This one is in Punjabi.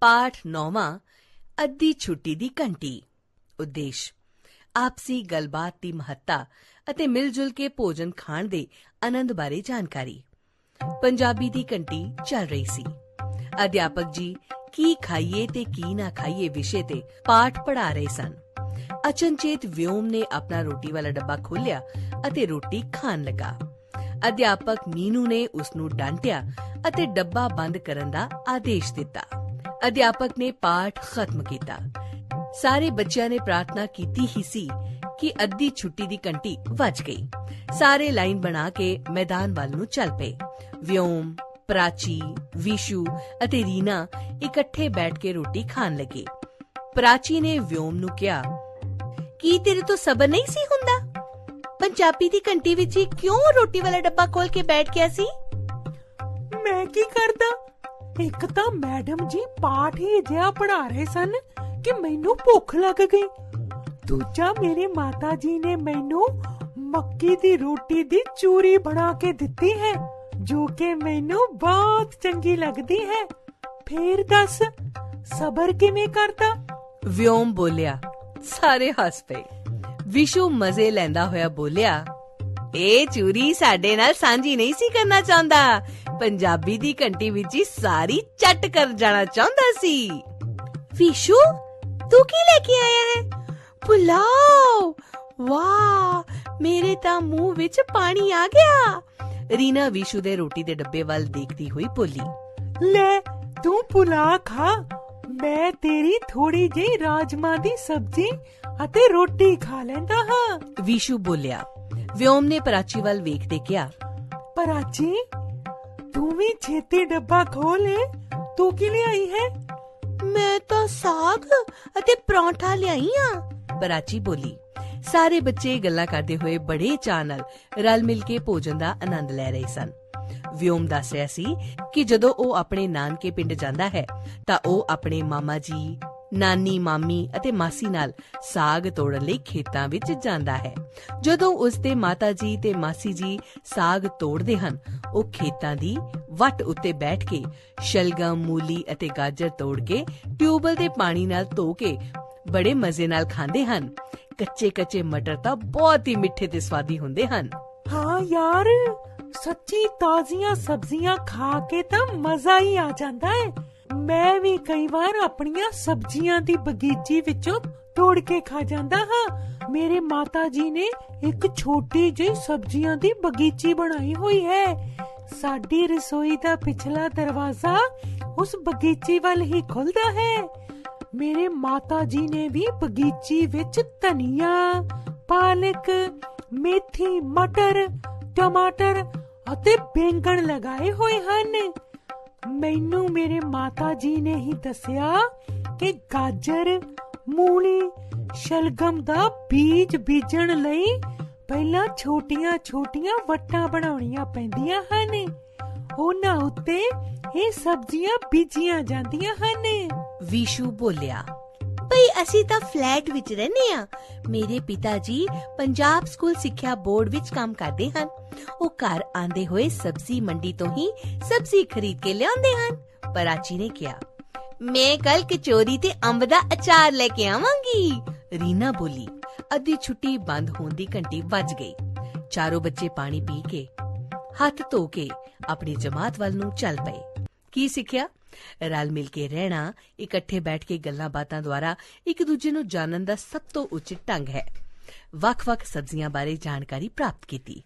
ਪਾਠ 9ਵਾਂ ਅੱਧੀ ਛੁੱਟੀ ਦੀ ਘੰਟੀ। ਉਦੇਸ਼, ਆਪਸੀ ਗੱਲਬਾਤ ਦੀ ਮਹੱਤਤਾ ਅਤੇ ਮਿਲ ਜੁਲ ਕੇ ਭੋਜਨ ਖਾਣ ਦੇ ਆਨੰਦ ਬਾਰੇ ਜਾਣਕਾਰੀ। ਪੰਜਾਬੀ ਦੀ ਘੰਟੀ ਚੱਲ ਰਹੀ ਸੀ। ਅਧਿਆਪਕ ਜੀ, ਕੀ ਖਾਈਏ ਤੇ ਕੀ ਨਾ ਖਾਈਏ ਵਿਸ਼ੇ ਤੇ ਪਾਠ ਪੜ੍ਹਾ ਰਹੇ ਸਨ। ਅਚਨਚੇਤ ਵਿਓਮ ਨੇ ਆਪਣਾ ਰੋਟੀ ਵਾਲਾ ਡੱਬਾ ਖੋਲ੍ਹਿਆ ਅਤੇ ਰੋਟੀ ਖਾਣ ਲੱਗਾ। ਅਧਿਆਪਕ ਨੀਨੂ ਨੇ ਉਸ ਨੂੰ ਡਾਂਟਿਆ ਅਤੇ ਡੱਬਾ ਬੰਦ ਕਰਨ ਦਾ ਆਦੇਸ਼ ਦਿੱਤਾ। ਅਧਿਆਪਕ ਨੇ ਪਾਠ ਖਤਮ ਕੀਤਾ। ਸਾਰੇ ਬੱਚਿਆਂ ਨੇ ਪ੍ਰਾਰਥਨਾ ਕੀਤੀ ਹੀ ਸੀ ਕਿ ਅੱਧੀ ਛੁੱਟੀ ਦੀ ਘੰਟੀ ਵੱਜ ਗਈ। ਸਾਰੇ ਲਾਈਨ ਬਣਾ ਕੇ ਮੈਦਾਨ ਵੱਲ ਨੂੰ ਚੱਲ ਪਏ। ਵਿਓਮ, ਪ੍ਰਾਚੀ, ਵਿਸ਼ੂ ਅਤੇ ਰੀਨਾ ਇਕੱਠੇ ਬੈਠ ਕੇ ਰੋਟੀ ਖਾਣ ਲੱਗੇ। ਪ੍ਰਾਚੀ ਨੇ ਵਿਓਮ ਨੂੰ ਕਿਹਾ, ਕੀ ਤੇਰੇ ਤੋਂ ਸਬਰ ਨਹੀਂ ਸੀ ਹੁੰਦਾ? ਪੰਜਾਬੀ ਦੀ ਘੰਟੀ ਵਿੱਚ ਹੀ ਕਿਉਂ ਰੋਟੀ ਵਾਲਾ ਡੱਬਾ ਖੋਲ ਕੇ ਬੈਠ ਗਿਆ ਸੀ? ਮੈਂ ਕੀ ਕਰਦਾ? ਇੱਕ ਤਾਂ ਮੈਡਮ ਜੀ ਪਾਠ ਹੀ ਜਿਹਾ ਪੜ੍ਹਾ ਰਹੇ ਸਨ ਕਿ ਮੈਨੂੰ ਭੁੱਖ ਲੱਗ ਗਈ। ਦੂਜਾ ਮੇਰੇ ਮਾਤਾ ਜੀ ਨੇ ਮੈਨੂੰ ਮੱਕੀ ਦੀ ਰੋਟੀ ਦੀ ਚੂਰੀ ਬਣਾ ਕੇ ਦਿੱਤੀ ਹੈ, ਜੋ ਕਿ ਮੈਨੂੰ ਬਹੁਤ ਚੰਗੀ ਲੱਗਦੀ ਹੈ। ਫੇਰ ਦੱਸ, ਸਬਰ ਕਿਵੇਂ ਕਰਦਾ? ਵਿਓਮ ਬੋਲਿਆ, ਸਾਰੇ ਹੱਸ ਪਏ। ਵਿਸ਼ੂ ਮਜ਼ੇ ਲੈਂਦਾ ਹੋਇਆ ਬੋਲਿਆ ਇਹ ਚੂਰੀ ਸਾਡੇ ਨਾਲ ਸਾਂਝੀ ਨਹੀਂ ਸੀ ਕਰਨਾ ਚਾਹੁੰਦਾ। ਪੰਜਾਬੀ ਦੀ ਘੰਟੀ ਵਿੱਚ ਹੀ ਸਾਰੀ ਚੱਟ ਕਰ ਜਾਣਾ ਚਾਹੁੰਦਾ ਸੀ। ਵਿਸ਼ੂ, ਤੂੰ ਕੀ ਲੈ ਕੇ ਆਇਆ ਹੈ? ਪੁਲਾਓ! ਵਾਹ! ਮੇਰੇ ਤਾਂ ਮੂੰਹ ਵਿੱਚ ਪਾਣੀ ਆ ਗਿਆ। ਰੀਨਾ ਵਿਸ਼ੂ ਦੇ ਰੋਟੀ ਦੇ ਡੱਬੇ ਵੱਲ ਦੇਖਦੀ ਹੋਈ ਬੋਲੀ, ਲੈ, ਤੂੰ ਪੁਲਾ ਖਾ। ਮੈਂ ਤੇਰੀ ਥੋੜੀ ਜਿਹੀ ਰਾਜਮਾ ਦੀ ਸਬਜ਼ੀ ਅਤੇ ਰੋਟੀ ਖਾ ਲੈਂਦਾ ਹਾਂ। ਵਿਸ਼ੂ ਬੋਲਿਆ ਵਿਓਮ ਨੇ ਪ੍ਰਾਚੀ ਵੱਲ ਵੇਖਦੇ ਕਿਹਾ ਪਰਾਚੀ ਤੂੰ ਵੀ ਛੇਤੀ ਡੱਬਾ ਖੋਲੇ ਤੂੰ ਕੀ ਲਿਆਈ ਹੈ? ਮੈਂ ਤਾਂ ਸਾਗ ਅਤੇ ਪਰੌਂਠਾ ਲਿਆਈ ਆ। ਪ੍ਰਾਚੀ ਬੋਲੀ ਸਾਰੇ ਬੱਚੇ ਗੱਲਾਂ ਕਰਦੇ ਹੋਏ ਬੜੇ ਚਾਅ ਨਾਲ ਰਲ ਮਿਲ ਕੇ ਭੋਜਨ ਦਾ ਆਨੰਦ ਲੈ ਰਹੇ ਸਨ। ਵਿਓਮ ਦੱਸ ਰਿਹਾ ਸੀ ਕਿ ਜਦੋਂ ਉਹ ਆਪਣੇ ਨਾਨਕੇ ਪਿੰਡ ਜਾਂਦਾ ਹੈ ਤਾਂ ਉਹ ਆਪਣੇ ਮਾਮਾ ਜੀ ਨਾਨੀ, ਮਾਮੀ ਅਤੇ ਮਾਸੀ ਨਾਲ ਸਾਗ ਤੋੜਨ ਲਈ ਖੇਤਾਂ ਵਿੱਚ ਜਾਂਦਾ ਹੈ। ਜਦੋਂ ਉਸ ਦੇ ਮਾਤਾ ਜੀ ਤੇ ਮਾਸੀ ਜੀ ਸਾਗ ਤੋੜਦੇ ਹਨ, ਉਹ ਖੇਤਾਂ ਦੀ ਵੱਟ ਉੱਤੇ ਬੈਠ ਕੇ ਸ਼ਲਗਮ, ਮੂਲੀ ਅਤੇ ਗਾਜਰ ਤੋੜ ਕੇ ਟਿਊਬਲ ਦੇ ਪਾਣੀ ਨਾਲ ਧੋ ਕੇ ਬੜੇ ਮਜ਼ੇ ਨਾਲ ਖਾਂਦੇ ਹਨ। ਕੱਚੇ ਕੱਚੇ ਮਟਰ ਤਾਂ ਬਹੁਤ ਹੀ ਮਿੱਠੇ ਤੇ ਸਵਾਦੀ ਹੁੰਦੇ ਹਨ। ਹਾਂ ਯਾਰ, ਸੱਚੀ ਤਾਜ਼ੀਆਂ ਸਬਜ਼ੀਆਂ ਖਾ ਕੇ ਤਾਂ ਮਜ਼ਾ ਹੀ ਆ ਜਾਂਦਾ ਹੈ। ਮੈਂ ਵੀ ਕਈ ਵਾਰ ਆਪਣੀਆਂ ਸਬਜ਼ੀਆਂ ਦੀ ਬਗੀਚੀ ਵਿੱਚੋਂ ਤੋੜ ਕੇ ਖਾ ਜਾਂਦਾ ਹਾਂ। ਮੇਰੇ ਮਾਤਾ ਜੀ ਨੇ ਇੱਕ ਛੋਟੀ ਜਿਹੀ ਸਬਜ਼ੀਆਂ ਦੀ ਬਗੀਚੀ ਬਣਾਈ ਹੋਈ ਹੈ। ਸਾਡੀ ਰਸੋਈ ਦਾ ਪਿਛਲਾ ਦਰਵਾਜ਼ਾ ਉਸ ਬਗੀਚੀ ਵੱਲ ਹੀ ਖੁੱਲਦਾ ਹੈ। ਮੇਰੇ ਮਾਤਾ ਜੀ ਨੇ ਵੀ ਬਗੀਚੀ ਵਿੱਚ ਧਨੀਆ, ਪਾਲਕ, ਮੇਥੀ, ਮਟਰ, ਟਮਾਟਰ ਅਤੇ ਬੈਂਗਣ ਲਗਾਏ ਹੋਏ ਹਨ। ਮੈਨੂੰ ਮੇਰੇ ਮਾਤਾ ਜੀ ਨੇ ਹੀ ਦੱਸਿਆ ਕਿ ਗਾਜਰ, ਮੂਲੀ, ਸ਼ਲਗਮ ਦਾ ਬੀਜ ਬੀਜਣ ਲਈ ਪਹਿਲਾਂ ਛੋਟੀਆਂ-ਛੋਟੀਆਂ ਵੱਟਾਂ ਬਣਾਉਣੀਆਂ ਪੈਂਦੀਆਂ ਹਨ। ਉਹਨਾਂ ਉੱਤੇ ਇਹ ਸਬਜ਼ੀਆਂ ਬੀਜੀਆਂ ਜਾਂਦੀਆਂ ਹਨ। ਵਿਸ਼ੂ ਬੋਲਿਆ ਭਈ ਅਸੀਂ ਤਾਂ ਫਲੈਟ ਵਿੱਚ ਰਹਿੰਦੇ ਆ ਮੇਰੇ ਪਿਤਾ ਜੀ ਪੰਜਾਬ ਸਕੂਲ ਸਿੱਖਿਆ ਬੋਰਡ ਵਿੱਚ ਕੰਮ ਕਰਦੇ ਹਨ। ਉਹ ਘਰ ਆਂਦੇ ਹੋਏ ਸਬਜ਼ੀ ਮੰਡੀ ਤੋਂ ਹੀ ਸਬਜ਼ੀ ਖਰੀਦ ਕੇ ਲਿਆਉਂਦੇ ਹਨ, ਪਰਾਚੀ ਨੇ ਕਿਹਾ। ਮੈਂ ਕੱਲ ਕਚੋਰੀ ਤੇ ਅੰਬ ਦਾ ਅਚਾਰ ਲੈ ਕੇ ਆਵਾਂਗੀ, ਰੀਨਾ ਬੋਲੀ। ਅੱਧੀ ਛੁੱਟੀ ਬੰਦ ਹੋਣ ਦੀ ਘੰਟੀ ਵੱਜ ਗਈ। ਚਾਰੋਂ ਬੱਚੇ ਪਾਣੀ ਪੀ ਕੇ ਹੱਥ ਧੋ ਕੇ ਆਪਣੀ ਜਮਾਤ ਵੱਲ ਨੂੰ ਚੱਲ ਪਏ। ਕੀ ਸਿੱਖਿਆ? ਰਲ ਮਿਲ ਕੇ ਰਹਿਣਾ, ਇਕੱਠੇ ਬੈਠ ਕੇ ਗੱਲਾਂ ਬਾਤਾਂ ਦੁਆਰਾ ਇੱਕ ਦੂਜੇ ਨੂੰ ਜਾਣਨ ਦਾ ਸਭ ਤੋਂ ਉਚਿਤ ਢੰਗ ਹੈ। ਵੱਖ-ਵੱਖ ਸਬਜ਼ੀਆਂ ਬਾਰੇ ਜਾਣਕਾਰੀ ਪ੍ਰਾਪਤ ਕੀਤੀ।